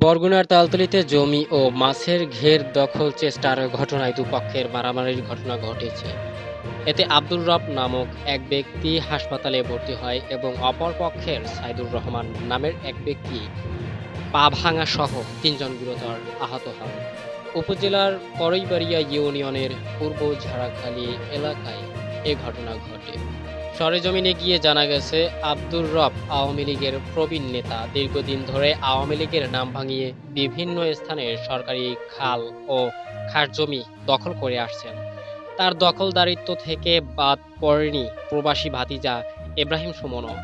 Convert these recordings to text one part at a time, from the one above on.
বরগুনার তালতলিতে জমি ও মাছের ঘের দখল চেষ্টার ঘটনায় দুপক্ষের মারামারির ঘটনা ঘটেছে। এতে আব্দুর রব নামক এক ব্যক্তি হাসপাতালে ভর্তি হয় এবং অপর পক্ষের সাইদুর রহমান নামের এক ব্যক্তি পা ভাঙা সহ তিনজন গুরুতর আহত হন। উপজেলার করইবাড়িয়া ইউনিয়নের পূর্ব ঝাড়াখালী এলাকায় এ ঘটনা ঘটে। সরেজমিনে গিয়ে জানা গেছে, আব্দুর রব আওয়ামী লীগের প্রবীণ নেতা। দীর্ঘদিন ধরে আওয়ামী লীগের নাম ভাঙিয়ে বিভিন্ন স্থানে সরকারি খাল ও খাস জমি দখল করে আসছেন। তার দখলদারিত্ব থেকে বাদ পড়েনি প্রবাসী ভাতিজা ইব্রাহিম সুমনও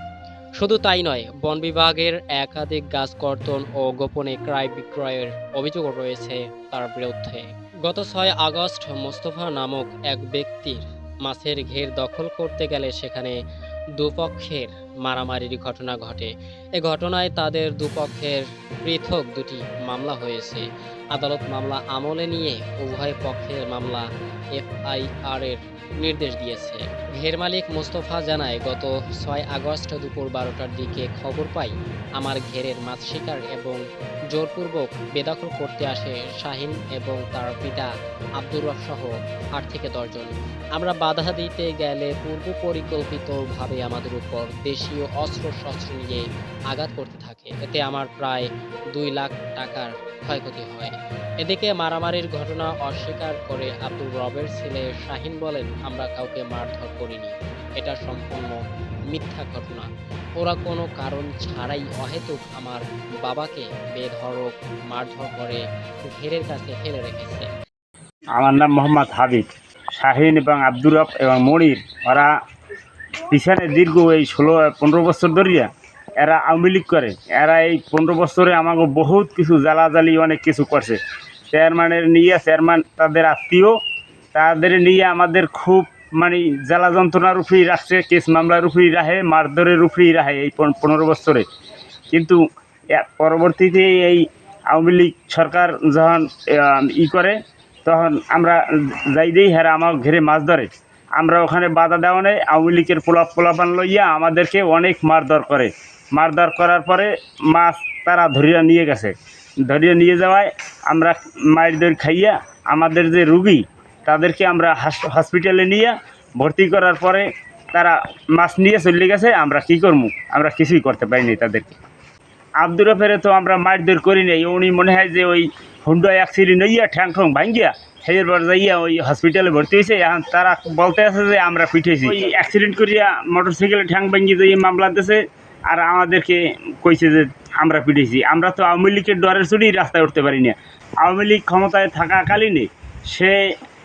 শুধু তাই নয়, বন বিভাগের একাধিক গাছ কর্তন ও গোপনে ক্রয় বিক্রয়ের অভিযোগ রয়েছে তার বিরুদ্ধে। গত ছয় আগস্ট মোস্তফা নামক এক ব্যক্তির মাছের ঘের দখল করতে গেলে সেখানে দুপক্ষের মারামারির ঘটনা ঘটে। এ ঘটনায় তাদের দুপক্ষের পৃথক দুটি মামলা হয়েছে। আদালত মামলা আমলে নিয়ে উভয় পক্ষের মামলা এফআইআর এর নির্দেশ দিয়েছে। ঘের মালিক মোস্তফা জানায়, গত ছয় আগস্ট দুপুর বারোটার দিকে খবর পাই, আমার ঘেরের মাছ শিকার এবং জোরপূর্বক বেদখল করতে আসে শাহিন এবং তার পিতা আব্দুর রব সহ আট থেকে দশজন আমরা বাধা দিতে গেলে পূর্ব পরিকল্পিতভাবে আমাদের উপর দেশীয় অস্ত্র শস্ত্র নিয়ে আঘাত করতে থাকে। এতে আমার প্রায় দুই লাখ টাকার ক্ষয়ক্ষতি হয়। এদিকে মারামারির ঘটনা অস্বীকার করে আব্দুল রবের ছেলে শাহিন বলেন, আমরা কাউকে মারধর করিনি। এটা সম্পূর্ণ মিথ্যা ঘটনা। ওরা কোনো কারণ ছাড়াই অহেতুক আমার বাবাকে বেধড়ক, মারধর করে ঘেরের কাছে ফেলে রেখেছে। আমার নাম মোহাম্মদ হাবিব। শাহিন এবং আব্দুর রব এবং মনির, ওরা পিছনে দীর্ঘ এই ষোলো, পনেরো বছর ধরিয়া এরা আওয়ামী লীগ করে। এরা এই পনেরো বছরে আমাকে বহুত কিছু জ্বালাজালি অনেক কিছু করছে। চেয়ারম্যানের নিয়ে চেয়ারম্যান তাদের আত্মীয়, তাদের নিয়ে আমাদের খুব মানে জ্বালা যন্ত্রণার উপরেই রাখছে, কেস মামলার উপরেই রাখে, মারধরের উপরেই রাখে এই পন- পনেরো বছরে। কিন্তু পরবর্তীতে এই আওয়ামী লীগ সরকার যখন ই করে, তখন আমরা যাই দিই হ্যাঁ আমার ঘেরে মাছ ধরে। আমরা ওখানে বাধা দেওয়া নেই। আওয়ামী লীগের পোলাপ পোলাপান লইয়া আমাদেরকে অনেক মারধর করে। মারধর করার পরে মাছ তারা ধরিয়া নিয়ে গেছে। ধরিয়ে নিয়ে যাওয়ায় আমরা মায়ের খাইয়া আমাদের যে রুগী, তাদেরকে আমরা হাস- হসপিটালে নিয়ে ভর্তি করার পরে তারা মাছ নিয়ে চলে গেছে। আমরা কি করব আমরা কিছুই করতে পারিনি তাদেরকে। আব্দুর ফেরে তো আমরা মারধর করি নাই। উনি মনে হয় যে ওই হুন্ডা অ্যাক্সিডেন্ট হইয়া ঠ্যাং ঠং ভাঙ্গিয়া সেই পর যাইয়া ওই হসপিটালে ভর্তি হয়েছে এখন তারা বলতে আছে যে আমরা পিঠেছি ওই অ্যাক্সিডেন্ট করিয়া মোটর সাইকেলে ঠ্যাং ভাঙ্গি যাই মামলা দিয়েছে আর আমাদেরকে কইছে যে আমরা পিঠেছি আমরা তো আওয়ামী লীগের ডরের চড়েই রাস্তায় উঠতে পারি না। আওয়ামী লীগ ক্ষমতায় থাকাকালীনে সে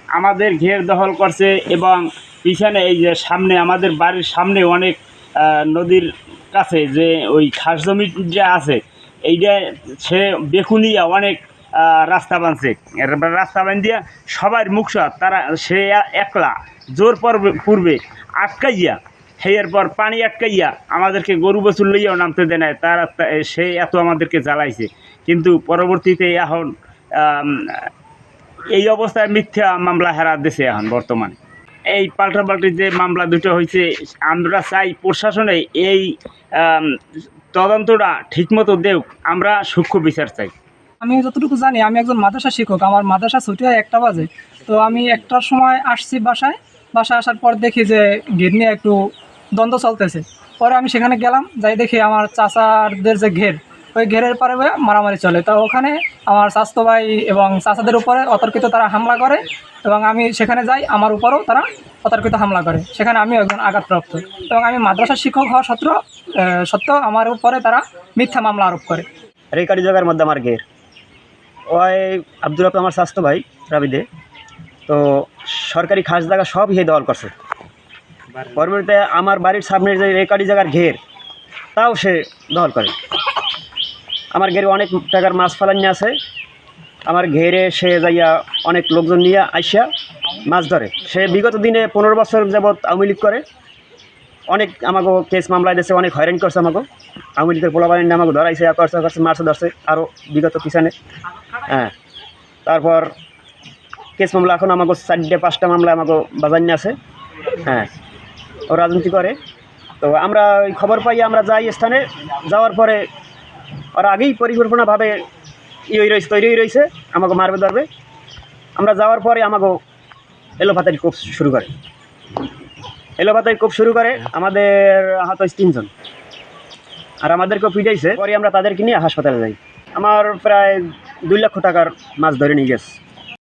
আমাদের ঘের দখল করছে এবং পিছনে এই যে সামনে আমাদের বাড়ির সামনে অনেক নদীর কাছে যে ওই খাস জমি যে আছে এইটা সে বেকুনিয়া অনেক রাস্তা বানছে। রাস্তা বান্ধিয়া সবার মুখসাত তারা সে একলা জোর পর্বে পূর্বে আটকাইয়া, হেয়ের পর পানি আটকাইয়া আমাদেরকে গরু বছর লইয়াও নামতে দেয় নাই। তারা সে এত আমাদেরকে জ্বালাইছে। কিন্তু পরবর্তীতে এখন এই অবস্থায় মিথ্যা মামলা হেরা দেশে এখন বর্তমানে। এই পাল্টাপাল্টি যে মামলা দুটো হয়েছে আমরা চাই প্রশাসনে এই তদন্তটা ঠিকমতো দেও আমরা সূক্ষ্ম বিচার চাই। আমি যতটুকু জানি, আমি একজন মাদ্রাসা শিক্ষক, আমার মাদ্রাসা ছুটি হয় একটা বাজে। তো আমি একটার সময় আসছি বাসায় বাসায় আসার পর দেখি যে ঘের নিয়ে একটু দ্বন্দ্ব চলতেছে। পরে আমি সেখানে গেলাম, যাই দেখি আমার চাচারদের যে ঘের, ওই ঘেরের পরে মারামারি চলে। তো ওখানে আমার স্বাস্থ্য ভাই এবং চাচাদের উপরে অতর্কিত তারা হামলা করে এবং আমি সেখানে যাই, আমার উপরেও তারা অতর্কিত হামলা করে। সেখানে আমি একজন আঘাতপ্রাপ্ত। এবং আমি মাদ্রাসা শিক্ষক হওয়া সত্ত্বেও সত্ত্বেও আমার উপরে তারা মিথ্যা মামলা আরোপ করে। রেকারি জায়গার মধ্যে আমার ঘের। ওই আব্দুল রাব আমার স্বাস্থ্য ভাই রাবিদে। তো সরকারি খাস জায়গা সব ইয়ে দল করছে। পরবর্তীতে আমার বাড়ির সামনের যে রেকারি জায়গার ঘের তাও সে দখল করে। আমার ঘেরে অনেক টাকার মাছ ফালান নিয়ে আছে আমার ঘেরে সে যাইয়া অনেক লোকজন নিয়ে আইসা মাছ ধরে। সে বিগত দিনে পনেরো বছর যাবৎ আওয়ামী লীগ করে। অনেক আমাকে কেস মামলায় দিয়েছে অনেক হয়রানি করছে আমাকে আওয়ামী লীগের পোলাবানের নামে আমাকে ধরাইছে করছে করছে মারছে, ধরছে আরও বিগত পিছনে। হ্যাঁ। তারপর কেস মামলা, এখন আমাকে চারটে, পাঁচটা মামলা আমাকে বাজান্য আছে। হ্যাঁ। ও রাজনীতি করে। তো আমরা ওই খবর পাই, আমরা যাই স্থানে, যাওয়ার পরে ওরা আগেই পরিকল্পনাভাবে ইয়ে রয়েছে, তৈরি হয়ে রয়েছে আমাকে মারবে ধরবে। আমরা যাওয়ার পরে আমাকে এলোপাতারি কোপ শুরু করে। এলোপাতারি কোপ শুরু করে, আমাদের আহত তিনজন। আর আমাদেরকেও পিটাইছে পরে আমরা তাদেরকে নিয়ে হাসপাতালে যাই। আমার প্রায় দুই লক্ষ টাকার মাছ ধরে নিয়ে গেছে।